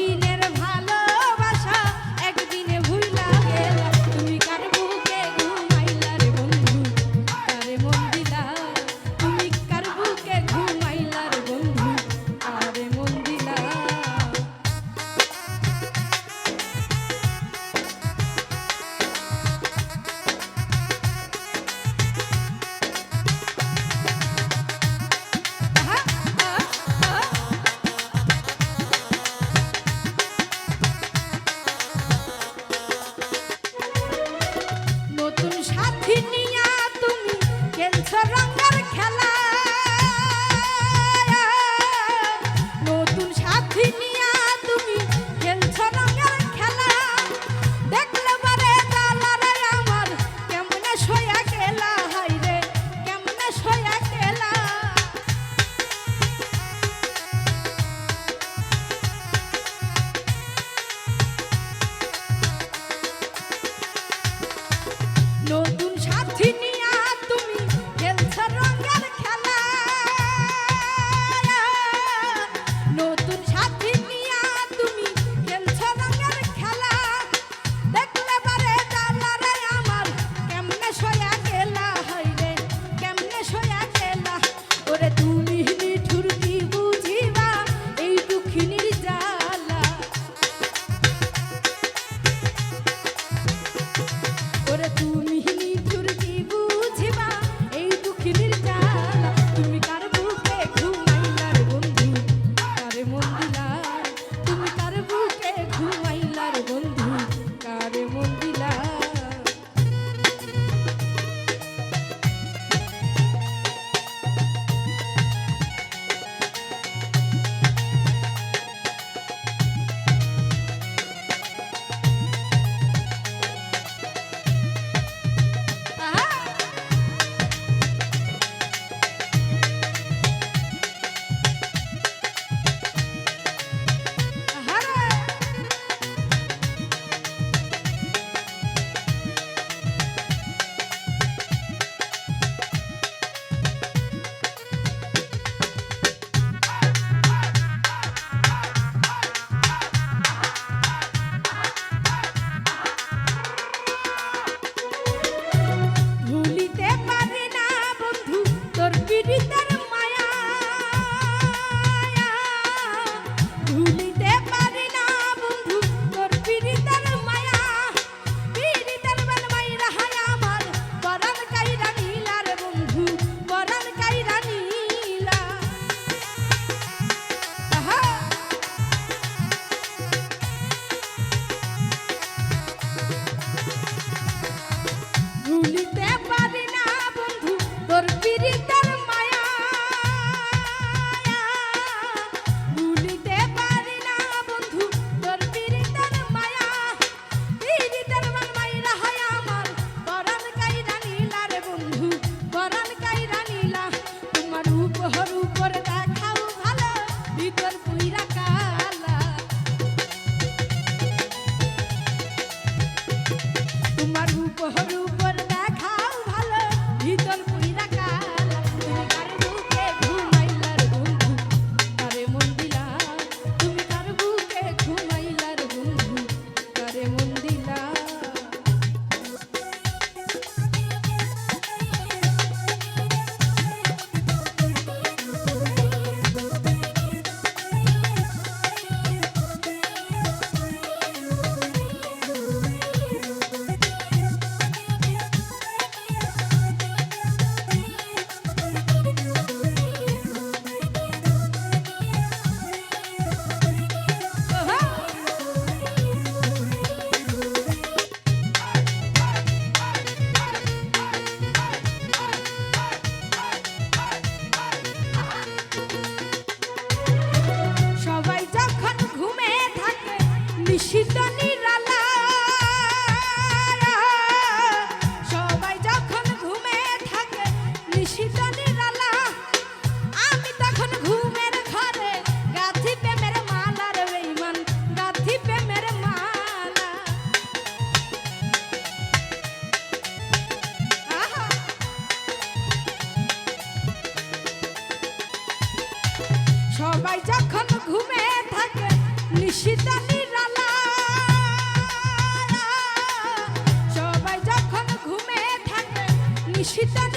Cinera সবাই যখন ঘুমে থাকে নিশিতা নিরালা। আমি তখন ঘুমের প্রেমের প্রেমের সবাই যখন ঈশিতা